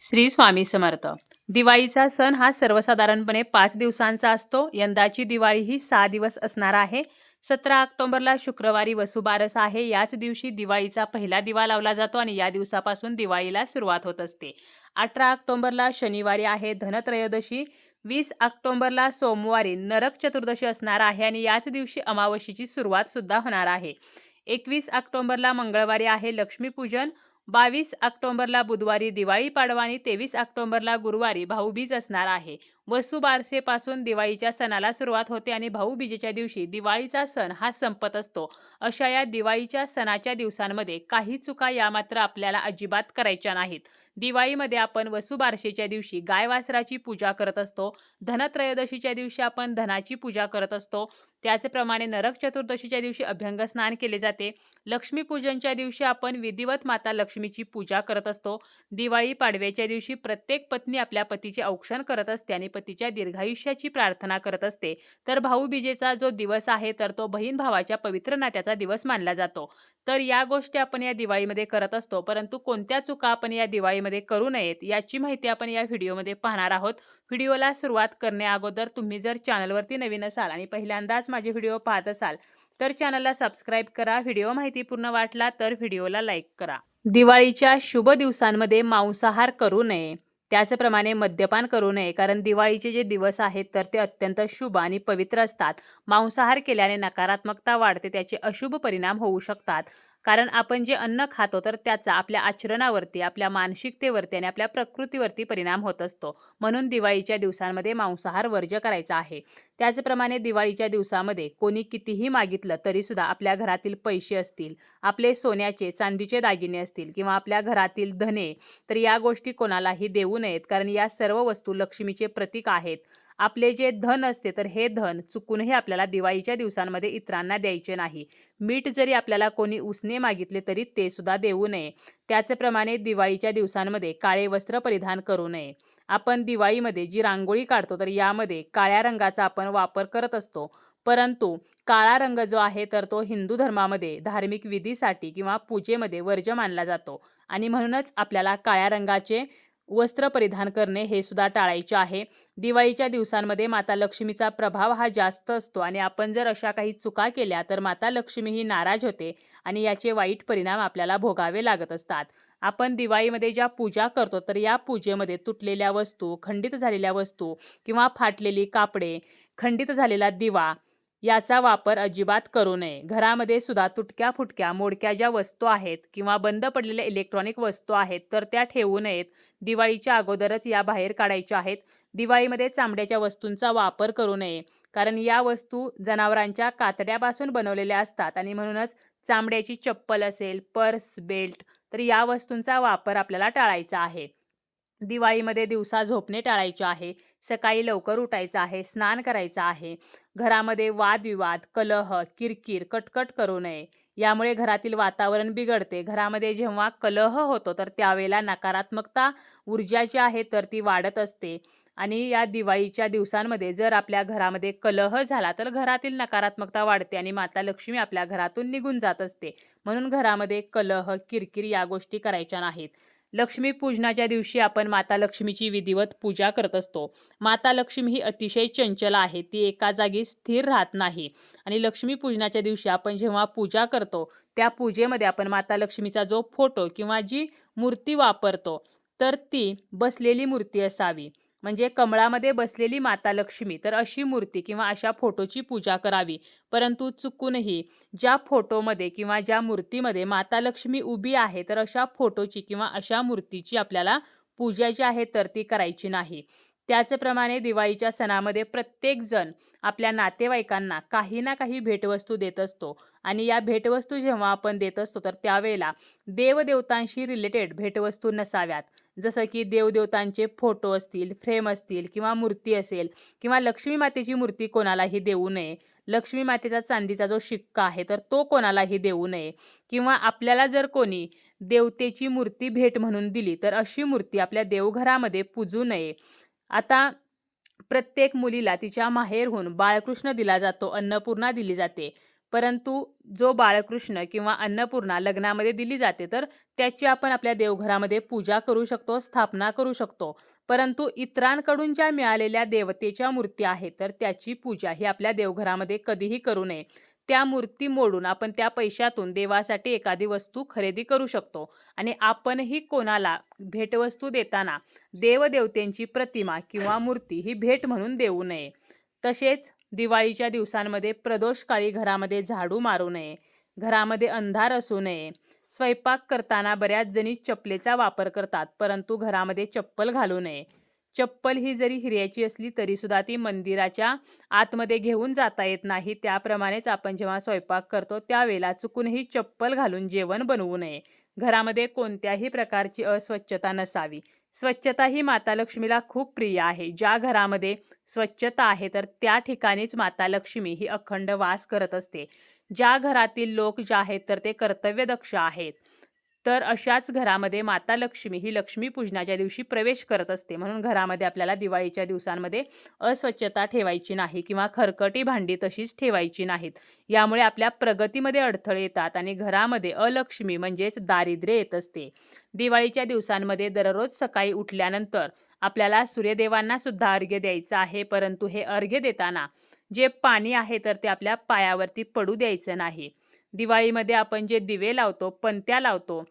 श्री स्वामी समर्थ. दिवाळीचा सण हा सर्वसाधारणपणे पाच दिवसांचा असतो. यंदाची दिवाळी ही सहा दिवस असणार आहे. सतरा ऑक्टोबरला शुक्रवारी वसुबारस आहे. याच दिवशी दिवाळीचा पहिला दिवा लावला जातो आणि या दिवसापासून दिवाळीला सुरुवात होत असते. अठरा ऑक्टोबरला शनिवारी आहे. धनत्रयोदशी. वीस ऑक्टोबरला सोमवारी नरक चतुर्दशी असणार आहे आणि याच दिवशी अमावस्येची सुरुवात सुद्धा होणार आहे. एकवीस ऑक्टोबरला मंगळवारी आहे लक्ष्मीपूजन. बावीस ऑक्टोंबरला बुधवारी दिवाळी पाडवा आणि तेवीस ऑक्टोंबरला गुरुवारी भाऊबीज असणार आहे. वसुबारसेपासून दिवाळीच्या सणाला सुरुवात होते आणि भाऊबीजेच्या दिवशी दिवाळीचा सण हा संपत असतो. अशा या दिवाळीच्या सणाच्या दिवसांमध्ये काही चुका या मात्र आपल्याला अजिबात करायच्या नाहीत. दिवाळीमध्ये आपण वसुबारशेच्या दिवशी गायवासराची पूजा करत असतो. धनत्रयोदशीच्या दिवशी आपण धनाची पूजा करत असतो. त्याचप्रमाणे नरक चतुर्दशीच्या दिवशी अभ्यंग स्नान केले जाते. लक्ष्मीपूजनच्या दिवशी आपण विधिवत माता लक्ष्मीची पूजा करत असतो. दिवाळी पाडव्याच्या दिवशी प्रत्येक पत्नी आपल्या पतीचे औक्षण करत असते आणि पतीच्या दीर्घायुष्याची प्रार्थना करत असते. तर भाऊबीजेचा जो दिवस आहे तर तो बहीण भावाच्या पवित्र नात्याचा दिवस मानला जातो. तर या गोष्टी आपण या दिवाळीमध्ये करत असतो. परंतु कोणत्या चुका आपण या दिवाळीमध्ये करू नयेत याची माहिती आपण या व्हिडिओमध्ये पाहणार आहोत. व्हिडिओला सुरुवात करण्या अगोदर तुम्ही जर चॅनलवरती नवीन असाल आणि पहिल्यांदाच माझे व्हिडिओ पाहत असाल तर चॅनलला सबस्क्राईब करा व्हिडिओ माहितीपूर्ण वाटला तर व्हिडिओला लाईक करा. दिवाळीच्या शुभ दिवसांमध्ये मांसाहार करू नये. त्याचप्रमाणे मद्यपान करू नये कारण दिवाळीचे जे दिवस आहेत तर ते अत्यंत शुभ आणि पवित्र असतात. मांसाहार केल्याने नकारात्मकता वाढते त्याचे अशुभ परिणाम होऊ शकतात. कारण आपण जे अन्न खातो तर त्याचा आपल्या आचरणावरती आपल्या मानसिकतेवरती आणि आपल्या प्रकृतीवरती परिणाम होत असतो. म्हणून दिवाळीच्या दिवसांमध्ये मांसाहार वर्ज्य करायचा आहे. त्याचप्रमाणे दिवाळीच्या दिवसामध्ये कोणी कितीही मागितलं तरीसुद्धा आपल्या घरातील पैसे असतील आपले सोन्याचे चांदीचे दागिने असतील किंवा आपल्या घरातील धने तर या गोष्टी कोणालाही देऊ नयेत. कारण या सर्व वस्तू लक्ष्मीचे प्रतीक आहेत. आपले जे धन असते तर हे धन चुकूनही आपल्याला दिवाळीच्या दिवसांमध्ये इतरांना द्यायचे नाही. मीठ जरी आपल्याला कोणी उसने मागितले तरी ते सुद्धा देऊ नये. त्याचप्रमाणे दिवाळीच्या दिवसांमध्ये काळे वस्त्र परिधान करू नये. आपण दिवाळीमध्ये जी रांगोळी काढतो तर यामध्ये काळ्या रंगाचा आपण वापर करत असतो. परंतु काळा रंग जो आहे तर तो हिंदू धर्मामध्ये धार्मिक विधीसाठी किंवा पूजेमध्ये वर्ज्य मानला जातो. आणि म्हणूनच आपल्याला काळ्या रंगाचे वस्त्र परिधान करणे हे सुद्धा टाळायचे आहे. दिवाळीच्या दिवसांमध्ये माता लक्ष्मीचा प्रभाव हा जास्त असतो आणि आपण जर अशा काही चुका केल्या तर माता लक्ष्मी ही नाराज होते आणि याचे वाईट परिणाम आपल्याला भोगावे लागत असतात. आपण दिवाळीमध्ये ज्या पूजा करतो तर या पूजेमध्ये तुटलेल्या वस्तू खंडित झालेल्या वस्तू किंवा फाटलेली कापडे खंडित झालेला दिवा याचा वापर अजिबात करू नये. घरामध्ये सुद्धा तुटक्या फुटक्या मोडक्या ज्या वस्तू आहेत किंवा बंद पडलेल्या इलेक्ट्रॉनिक वस्तू आहेत तर त्या ठेवू नयेत. दिवाळीच्या अगोदरच या बाहेर काढायच्या आहेत. दिवाळीमध्ये चामड्याच्या वस्तूंचा वापर करू नये. कारण या वस्तू जनावरांच्या कातड्यापासून बनवलेल्या असतात आणि म्हणूनच चामड्याची चप्पल असेल पर्स बेल्ट तर या वस्तूंचा वापर आपल्याला टाळायचा आहे. दिवाळीमध्ये दिवसा झोपणे टाळायचे आहे. सकाळी लवकर उठायचं आहे. स्नान करायचं आहे. घरामध्ये वादविवाद कलह किरकिर कटकट करू नये. यामुळे घरातील वातावरण बिघडते. घरामध्ये जेव्हा कलह होतो तर त्यावेळेला नकारात्मकता ऊर्जा जी आहे तर ती वाढत असते. आणि या दिवाळीच्या दिवसांमध्ये जर आपल्या घरामध्ये कलह झाला तर घरातील नकारात्मकता वाढते आणि माता लक्ष्मी आपल्या घरातून निघून जात असते. म्हणून घरामध्ये कलह किरकिर या गोष्टी करायच्या नाहीत. लक्ष्मी पूजनाच्या दिवशी आपण माता लक्ष्मीची विधिवत पूजा करत असतो. माता लक्ष्मी ही अतिशय चंचल आहे. ती एका जागी स्थिर राहत नाही. आणि लक्ष्मी पूजनाच्या दिवशी आपण जेव्हा पूजा करतो त्या पूजेमध्ये आपण माता लक्ष्मीचा जो फोटो किंवा जी मूर्ती वापरतो तर ती बसलेली मूर्ती असावी. म्हणजे कमळामध्ये बसलेली माता लक्ष्मी. तर अशी मूर्ती किंवा अशा फोटोची पूजा करावी. परंतु चुकूनही ज्या फोटोमध्ये किंवा ज्या मूर्तीमध्ये माता लक्ष्मी उभी आहे तर अशा फोटोची किंवा अशा मूर्तीची आपल्याला पूजा जी आहे तर ती करायची नाही. त्याचप्रमाणे दिवाळीच्या सणामध्ये प्रत्येकजण आपल्या नातेवाईकांना काही ना काही भेटवस्तू देत असतो. आणि या भेटवस्तू जेव्हा आपण देत असतो तर त्यावेळेला देवदेवतांशी रिलेटेड भेटवस्तू नसाव्यात. जसं की देवदेवतांचे फोटो असतील फ्रेम असतील किंवा मूर्ती असेल किंवा लक्ष्मी मातेची मूर्ती कोणालाही देऊ नये. लक्ष्मी मातेचा चांदीचा जो शिक्का आहे तर तो कोणालाही देऊ नये. किंवा आपल्याला जर कोणी देवतेची मूर्ती भेट म्हणून दिली तर अशी मूर्ती आपल्या देवघरामध्ये पूजू नये. आता प्रत्येक मुलीला तिच्या माहेरहून बाळकृष्ण दिला जातो अन्नपूर्णा दिली जाते. परंतु जो बाळकृष्ण किंवा अन्नपूर्णा लग्नामध्ये दिली जाते तर त्याची आपण आपल्या देवघरामध्ये पूजा करू शकतो स्थापना करू शकतो. परंतु इतरांकडून ज्या मिळालेल्या देवतेच्या मूर्ती आहेत तर त्याची पूजा ही आपल्या देवघरामध्ये कधीही करू नये. त्या मूर्ती मोडून आपण त्या पैशातून देवासाठी एखादी वस्तू खरेदी करू शकतो. आणि आपणही कोणाला भेटवस्तू देताना देवदेवतेंची प्रतिमा किंवा मूर्ती ही भेट म्हणून देऊ नये. तसेच दिवाळीच्या दिवसांमध्ये प्रदोषकाळी घरामध्ये झाडू मारू नये घरामध्ये अंधार असू नये. स्वयंपाक करताना बऱ्याच जणी चपलेचा वापर करतात परंतु घरामध्ये चप्पल घालू नये. चप्पल ही जरी हिऱ्याची असली तरीसुद्धा ती मंदिराच्या आतमध्ये घेऊन जाता येत नाही. त्याप्रमाणेच आपण जेव्हा स्वयंपाक करतो त्यावेळेला चुकूनही चप्पल घालून जेवण बनवू नये. घरामध्ये कोणत्याही प्रकारची अस्वच्छता नसावी. स्वच्छता ही माता लक्ष्मीला खूप प्रिय आहे. ज्या घरामध्ये स्वच्छता आहे तर त्या ठिकाणीच माता लक्ष्मी ही अखंड वास करत असते. ज्या घरातील लोक जे आहेत तर ते कर्तव्यदक्ष आहेत. तर अशाच घरामध्ये माता लक्ष्मी ही लक्ष्मी पूजनाच्या दिवशी प्रवेश करत असते. म्हणून घरामध्ये आपल्याला दिवाळीच्या दिवसांमध्ये अस्वच्छता ठेवायची नाही किंवा खरकटी भांडी तशीच ठेवायची नाहीत. यामुळे आपल्या प्रगतीमध्ये अडथळे येतात आणि घरामध्ये अलक्ष्मी म्हणजेच दारिद्र्य येत असते. दिवाळीच्या दिवसांमध्ये दररोज सकाळी उठल्यानंतर आपल्याला सूर्यदेवांना सुद्धा अर्घ्य द्यायचं आहे. परंतु हे अर्घ्य देताना जे पाणी आहे तर ते आपल्या पायावरती पडू द्यायचं नाही. दिवाळीमध्ये आपण जे दिवे लावतो पणत्या लावतो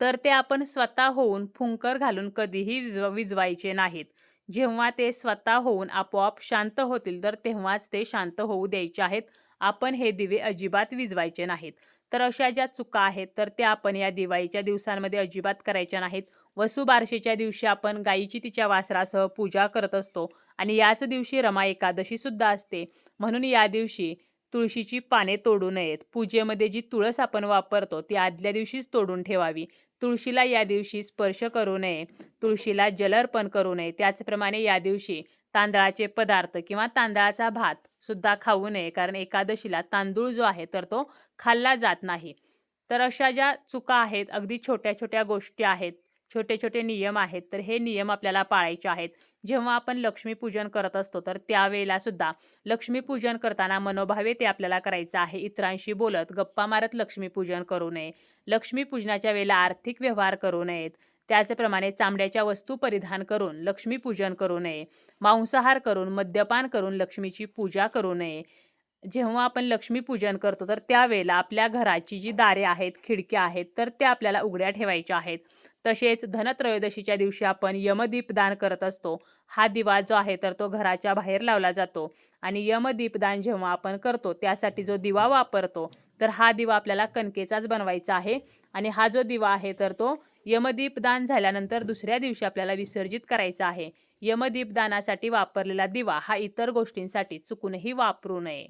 तर ते आपण स्वतः होऊन फुंकर घालून कधीही विज विजवायचे नाहीत. जेव्हा ते स्वतः होऊन आपोआप शांत होतील तर तेव्हाच ते शांत होऊ द्यायचे आहेत. आपण हे दिवे अजिबात विजवायचे नाहीत. तर अशा ज्या चुका आहेत तर त्या आपण या दिवाळीच्या दिवसांमध्ये अजिबात करायच्या नाहीत. वसुबारशीच्या दिवशी आपण गायीची तिच्या वासरासह पूजा करत असतो आणि याच दिवशी रमा एकादशीसुद्धा असते. म्हणून या दिवशी तुळशीची पाने तोडू नयेत. पूजेमध्ये जी तुळस आपण वापरतो ती आदल्या दिवशीच तोडून ठेवावी. तुळशीला या दिवशी स्पर्श करू नये. तुळशीला जलर्पण करू नये. त्याचप्रमाणे या दिवशी तांदळाचे पदार्थ किंवा तांदळाचा भात सुद्धा खाऊ नये. कारण एकादशीला तांदूळ जो आहे तर तो खाल्ला जात नाही. तर अशा ज्या चुका आहेत अगदी छोट्या छोट्या गोष्टी आहेत छोटे छोटे नियम आहेत तर हे नियम आपल्याला पाळायचे आहेत. जेव्हा आपण लक्ष्मीपूजन करत असतो तर त्यावेळेला सुद्धा लक्ष्मीपूजन करताना मनोभावे ते आपल्याला करायचं आहे. इतरांशी बोलत गप्पा मारत लक्ष्मीपूजन करू नये. लक्ष्मीपूजनाच्या वेळेला आर्थिक व्यवहार करू नयेत. त्याचप्रमाणे चामड्याच्या वस्तू परिधान करून लक्ष्मीपूजन करू नये मांसाहार करून मद्यपान करून लक्ष्मीची पूजा करू नये. जेव्हा आपण लक्ष्मीपूजन करतो तर त्यावेळेला आपल्या घराची जी दारे आहेत खिडक्या आहेत तर त्या आपल्याला उघड्या ठेवायच्या आहेत. तसेच धनत्रयोदशीच्या दिवशी आपण यमदीपदान करत असतो. हा दिवा जो आहे तर तो घराच्या बाहेर लावला जातो. आणि यमदीपदान जेव्हा आपण करतो त्यासाठी जो दिवा वापरतो तर हा दिवा आपल्याला कणकेचाच बनवायचा आहे. आणि हा जो दिवा आहे तर तो यमदीपदान झाल्यानंतर दुसऱ्या दिवशी आपल्याला विसर्जित करायचा आहे. यमदीपदानासाठी वापरलेला दिवा हा इतर गोष्टींसाठी चुकूनही वापरू नये.